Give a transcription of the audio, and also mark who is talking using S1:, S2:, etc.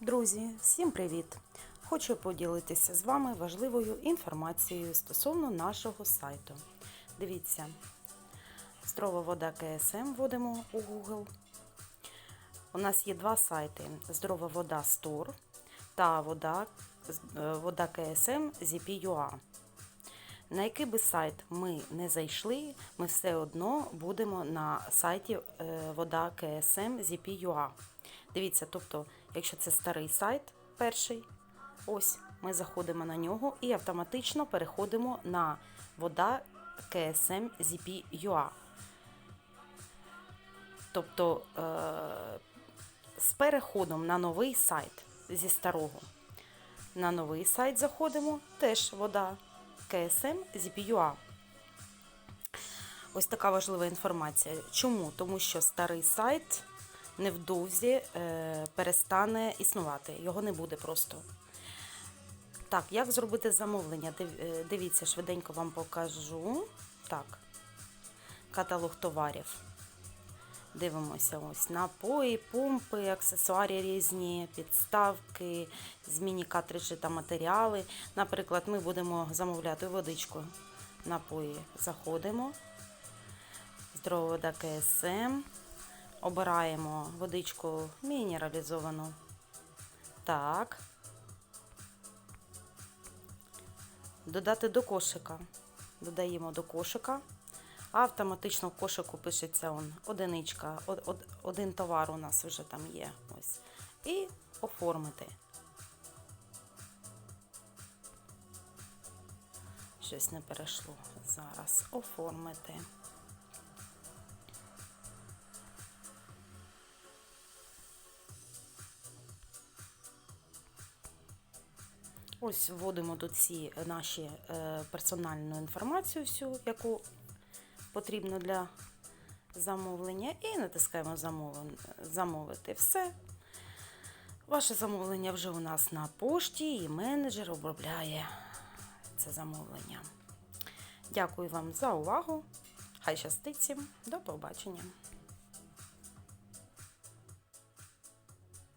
S1: Друзі, всім привіт! Хочу поділитися з вами важливою інформацією стосовно нашого сайту. Дивіться, здорова вода КСМ вводимо у Google. У нас є два сайти: Здорова вода Store та вода, е, вода КСМ ZP.ua. На який би сайт ми не зайшли, ми все одно будемо на сайті е, вода КСМ ZP.ua. Дивіться, тобто, якщо це старий сайт, перший, ось ми заходимо на нього і автоматично переходимо на вода КСМ ZP.ua. Тобто е- з переходом на новий сайт зі старого. На новий сайт заходимо, теж вода КСМ ZP.ua. Ось така важлива інформація. Чому? Тому що старий сайт невдовзі е, перестане існувати. Його не буде просто. Так, як зробити замовлення? Е, Дивіться, швиденько вам покажу. Так, каталог товарів. Дивимося ось напої, помпи, аксесуари різні, підставки, змінні картриджі та матеріали. Наприклад, ми будемо замовляти водичку. Напої заходимо. Здорова вода КСМ. Обираємо водичку мінералізовану. Так. Додати до кошика. Додаємо до кошика. Автоматично в кошику пишеться он, одиничка. Од- од- один товар у нас вже там є. Ось. І оформити. Щось не перейшло. Зараз оформити. Ось вводимо тут всі наші е, персональну інформацію, всю, яку потрібно для замовлення, і натискаємо замовити все. Ваше замовлення вже у нас на пошті, і менеджер обробляє це замовлення. Дякую вам за увагу. Хай щастить всім. До побачення.